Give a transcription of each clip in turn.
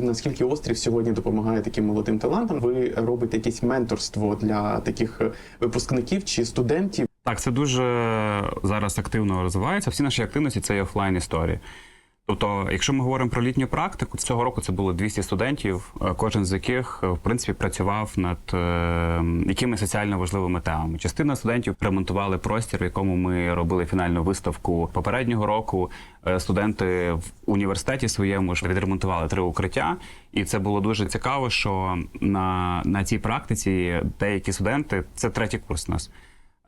Наскільки острів сьогодні допомагає таким молодим талантам? Ви робите якесь менторство для таких е, випускників чи студентів? Так, це дуже зараз активно розвивається. Всі наші активності це офлайн історії. Тобто, якщо ми говоримо про літню практику, цього року це було 200 студентів, е, кожен з яких е, в принципі працював над е, якимись соціально важливими темами. Частина студентів ремонтували простір, в якому ми робили фінальну виставку попереднього року. Студенти в університеті своєму ж відремонтували три укриття, і це було дуже цікаво, що на, на цій практиці деякі студенти, це третій курс у нас.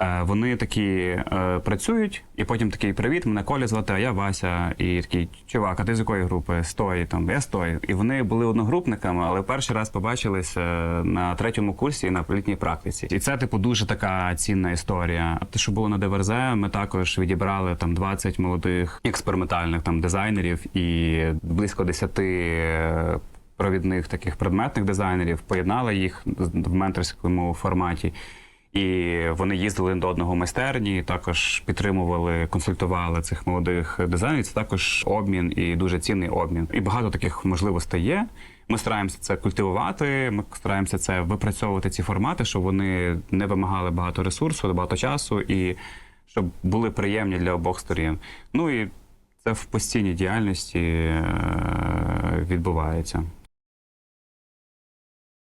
Е, Вони такі е, працюють, і потім такий привіт, мене Коля звати, а я Вася. І такий чувак, а ти з якої групи? Стой там, я стой. І вони були одногрупниками, але перший раз побачилися на третьому курсі на літній практиці. І це, типу, дуже така цінна історія. Те, що було на ДВРЗ, ми також відібрали там 20 молодих експериментальних там дизайнерів і близько 10 е, провідних таких предметних дизайнерів, поєднали їх в менторському форматі. І вони їздили до одного майстерні, також підтримували, консультували цих молодих дизайнерів. Це також обмін і дуже цінний обмін. І багато таких можливостей є. Ми стараємося це культивувати. Ми стараємося це випрацьовувати ці формати, щоб вони не вимагали багато ресурсу, багато часу, і щоб були приємні для обох сторін. Ну і це в постійній діяльності е, відбувається.